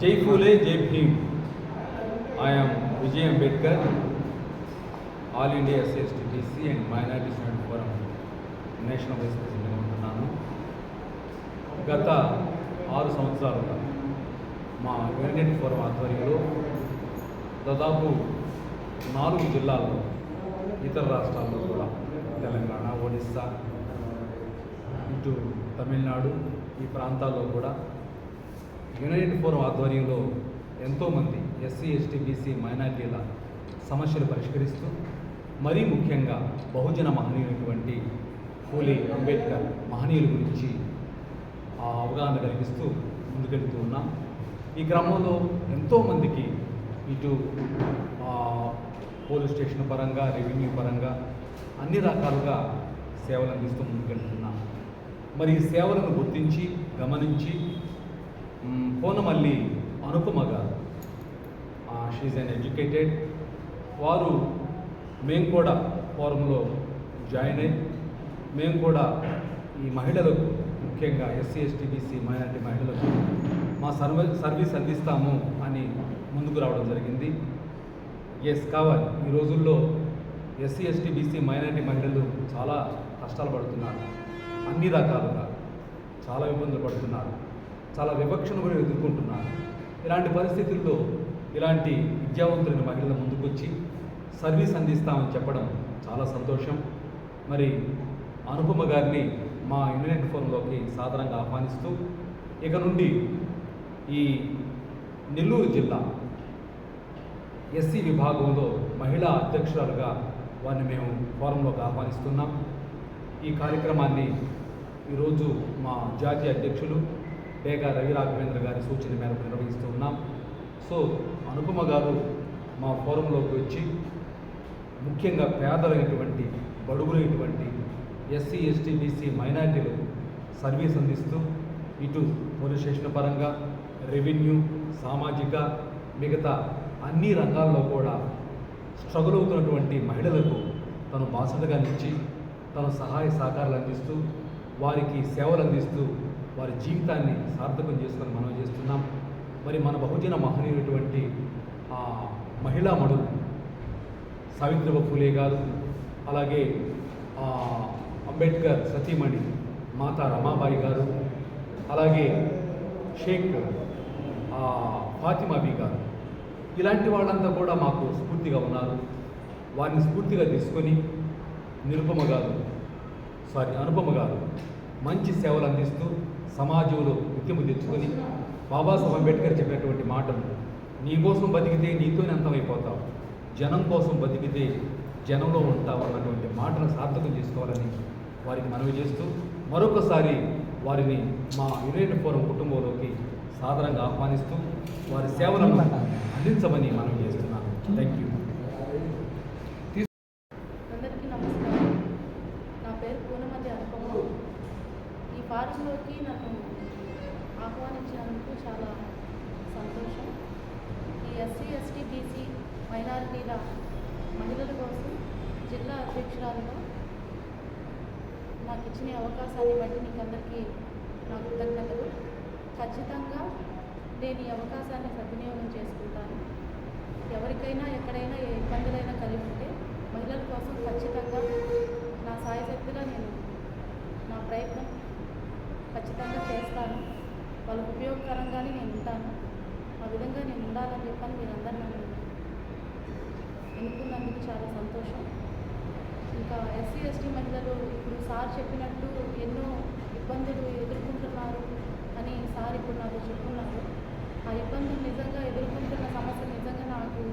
జై ఫూలే జై Bhim. I'm Vijay Ambedkar all India SST BC and minority student forum national vice ప్రెసిడెంట్గా ఉంటున్నాను. గత ఆరు సంవత్సరాలుగా మా యూనియన్ ఫోరం ఆధ్వర్యంలో దాదాపు నాలుగు జిల్లాల్లో ఇతర రాష్ట్రాల్లో కూడా తెలంగాణ ఒడిస్సా ఇటు తమిళనాడు ఈ ప్రాంతాల్లో కూడా. యునైటెడ్ ఫోరం ఆధ్వర్యంలో ఎంతోమంది ఎస్సీ ఎస్టీ బీసీ మైనార్టీల సమస్యలు పరిష్కరిస్తూ మరీ ముఖ్యంగా బహుజన మహనీయులైనటువంటి ఫూలే అంబేద్కర్ మహనీయుల గురించి ఆ అవగాహన కలిగిస్తూ ముందుకెళ్తూ ఉన్నాం. ఈ క్రమంలో ఎంతోమందికి ఇటు పోలీస్ స్టేషన్ పరంగా రెవెన్యూ పరంగా అన్ని రకాలుగా సేవలు అందిస్తూ ముందుకెళ్తున్నాం. మరి ఈ సేవలను గుర్తించి గమనించి మ్, పోనమల్లి అనుపమ గారు షీజ్ అన్ ఎడ్యుకేటెడ్ వారు మేము కూడా ఫోరంలో జాయిన్ అయ్యి మేము కూడా ఈ మహిళలకు ముఖ్యంగా ఎస్సీ ఎస్టీ బీసీ మహిళలకు మా సర్వ సర్వీస్ అందిస్తాము అని ముందుకు రావడం జరిగింది. ఎస్ కావాలి. ఈ రోజుల్లో ఎస్సీ ఎస్టీ బీసీ మహిళలు చాలా కష్టాలు పడుతున్నారు. అన్ని రకాలుగా చాలా ఇబ్బందులు పడుతున్నారు. చాలా వివక్షను కూడా ఎదుర్కొంటున్నారు. ఇలాంటి పరిస్థితుల్లో ఇలాంటి విద్యావంతులైన మహిళల ముందుకొచ్చి సర్వీస్ అందిస్తామని చెప్పడం చాలా సంతోషం. మరి అనుపమ గారిని మా ఇంటర్నెట్ ఫోన్లోకి సాధారణంగా ఆహ్వానిస్తూ ఇక నుండి ఈ నెల్లూరు జిల్లా ఎస్సీ విభాగంలో మహిళా అధ్యక్షురాలుగా వారిని మేము ఫోరంలోకి ఆహ్వానిస్తున్నాం. ఈ కార్యక్రమాన్ని ఈరోజు మా జాతీయ అధ్యక్షులు డేగా రవి రాఘవేంద్ర గారి సూచన మేరకు నిర్వహిస్తూ ఉన్నాం. సో అనుపమ గారు మా ఫోరంలోకి వచ్చి ముఖ్యంగా పేదలైనటువంటి బడుగులైనటువంటి ఎస్సీ ఎస్టీ బీసీ మైనారిటీలు సర్వీస్ అందిస్తూ ఇటు పోలీస్ స్టేషన్ పరంగా రెవెన్యూ సామాజిక మిగతా అన్ని రంగాల్లో కూడా స్ట్రగుల్ అవుతున్నటువంటి మహిళలకు తను బాసటగా నిలిచి తన సహాయ సహకారాలు అందిస్తూ వారికి సేవలు అందిస్తూ వారి జీవితాన్ని సార్థకం చేసుకొని మనం చేస్తున్నాం. మరి మన బహుజన మహనీయులటువంటి ఆ మహిళా మడులు సావిత్రిబాయి ఫూలే గారు అలాగే అంబేద్కర్ సతీమణి మాతా రమాబాయి గారు అలాగే షేక్ ఆ, ఫాతిమాబీ గారు. ఇలాంటి వాళ్ళంతా కూడా మాకు స్ఫూర్తిగా ఉన్నారు. వారిని స్ఫూర్తిగా తీసుకొని నిరుపమ గారు సారీ అనుపమ గారు మంచి సేవలు అందిస్తూ సమాజంలో ఉద్యమం తెచ్చుకొని బాబాసాహెబ్ అంబేద్కర్ చెప్పినటువంటి మాటలు నీ కోసం బతికితే నీతోనే అంతమైపోతావు జనం కోసం బతికితే జనంలో ఉంటావు అన్నటువంటి మాటను సార్థకం చేసుకోవాలని వారికి మనవి చేస్తూ మరొకసారి వారిని మా యునైటెడ్ ఫోరం కుటుంబంలోకి సాధారణంగా ఆహ్వానిస్తూ వారి సేవలను అందించమని మనవి చేస్తున్నాను. థ్యాంక్ యూ అందరికీ నమస్కారం నా పేరు పూనమతి అనుపమ ఈ ఫారంలోకి నన్ను ఆహ్వానించినందుకు చాలా సంతోషం. ఈ ఎస్సీ ఎస్టీ బీసీ మైనారిటీల మహిళల కోసం జిల్లా అధ్యక్షురాలుగా నాకు ఇచ్చిన అవకాశాన్ని బట్టి మీకు అందరికీ నా కృతజ్ఞతలు. ఖచ్చితంగా నేను ఈ అవకాశాన్ని సద్వినియోగం చేసుకుంటాను. ఎవరికైనా ఎక్కడైనా ఏ ఇబ్బందులైనా కలిగి ఉంటే మహిళల కోసం ఖచ్చితంగా నా సాయశక్తిగా నేను నా ప్రయత్నం ఖచ్చితంగా చేస్తాను. వాళ్ళకు ఉపయోగకరంగానే నేను ఉంటాను. ఆ విధంగా నేను ఉండాలని చెప్పని మీరందరూ నన్ను ఎన్నుకున్నందుకు చాలా సంతోషం. ఇంకా ఎస్సీ ఎస్టీ మహిళలు ఇప్పుడు సార్ చెప్పినట్టు ఎన్నో ఇబ్బందులు ఎదుర్కొంటున్నారు అని సార్ ఇప్పుడు నాకు చెప్పుకున్నారు. ఆ ఇబ్బందులు నిజంగా ఎదుర్కొంటున్న సమస్యలు నిజంగా నాకు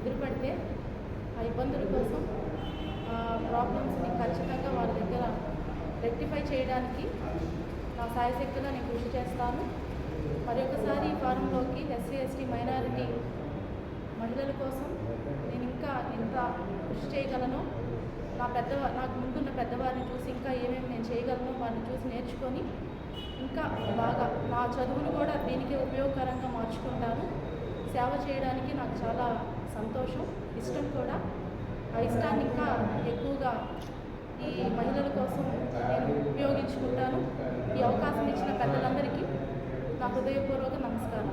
ఎదురుపడితే ఆ ఇబ్బందుల కోసం ప్రాబ్లమ్స్ని ఖచ్చితంగా వాళ్ళ దగ్గర రెక్టిఫై చేయడానికి నా సాయశక్తిగా నేను కృషి చేస్తాను. మరి ఒకసారి ఈ ఫారంలోకి ఎస్సీ ఎస్టీ మైనారిటీ మహిళల కోసం నేను ఇంకా ఎంత కృషి చేయగలను. నా పెద్దవా నాకు ముందున్న పెద్దవారిని చూసి ఇంకా ఏమేమి నేను చేయగలను వారిని చూసి నేర్చుకొని ఇంకా బాగా నా చదువును కూడా దీనికే ఉపయోగకరంగా మార్చుకుంటాను. సేవ చేయడానికి నాకు చాలా సంతోషం ఇష్టం కూడా. ఆ ఇష్టాన్ని ఇంకా ఎక్కువగా ఈ మహిళల కోసం నేను ఉపయోగించుకుంటాను. ఈ అవకాశం ఇచ్చిన పెద్దలందరికీ నా హృదయపూర్వక నమస్కారం.